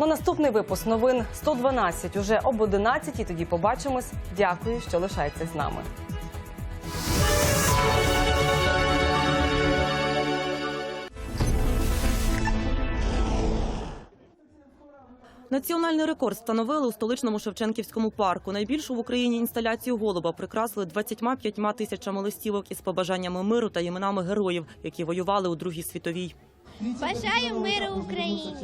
Ну, наступний випуск новин 112 уже об 11 Тоді побачимось. Дякую, що лишаєтесь з нами. Національний рекорд встановили у столичному Шевченківському парку. Найбільшу в Україні інсталяцію голуба прикрасили 25 тисячами листівок із побажаннями миру та іменами героїв, які воювали у Другій світовій. Бажаю миру Україні,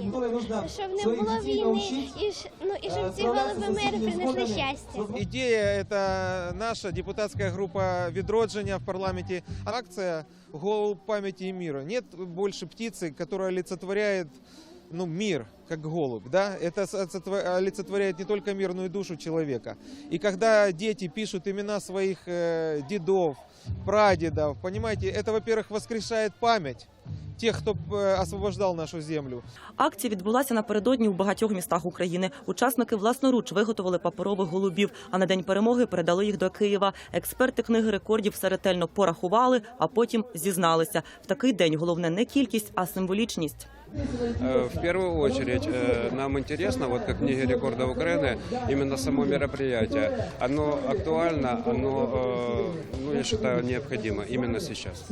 щоб не було війни і ж- ну і щоб ці голуби миру принесли щастя. Идея – это наша депутатская группа «Відродження» в парламенте. Акция «Голубь памяти и мира». Нет больше птицы, которая олицетворяет ну, мир, как голубь. Да? Это олицетво- олицетворяет не только мир, но и душу человека. И когда дети пишут имена своих э, дедов, прадедов, понимаете, это, во-первых, воскрешает память тех, кто э, освобождал нашу землю. Акція відбулася напередодні у багатьох містах України. Учасники власноруч виготовили паперових голубів, а на день перемоги передали їх до Києва. Експерти книги рекордів все ретельно порахували, а потім зізналися. В такий день головне не кількість, а символічність. Э, В первую очередь э, нам интересно, вот как книги рекордов Украины, именно само мероприятие. Оно актуально, оно, э, ну, я считаю, необходимо именно сейчас.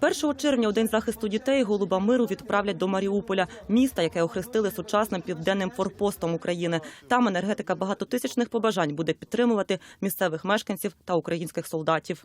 1 червня у день захисту дітей голуба миру відправлять до Маріуполя, міста, яке охрестили сучасним південним форпостом України. Там енергетика багатотисячних побажань буде підтримувати місцевих мешканців та українських солдатів.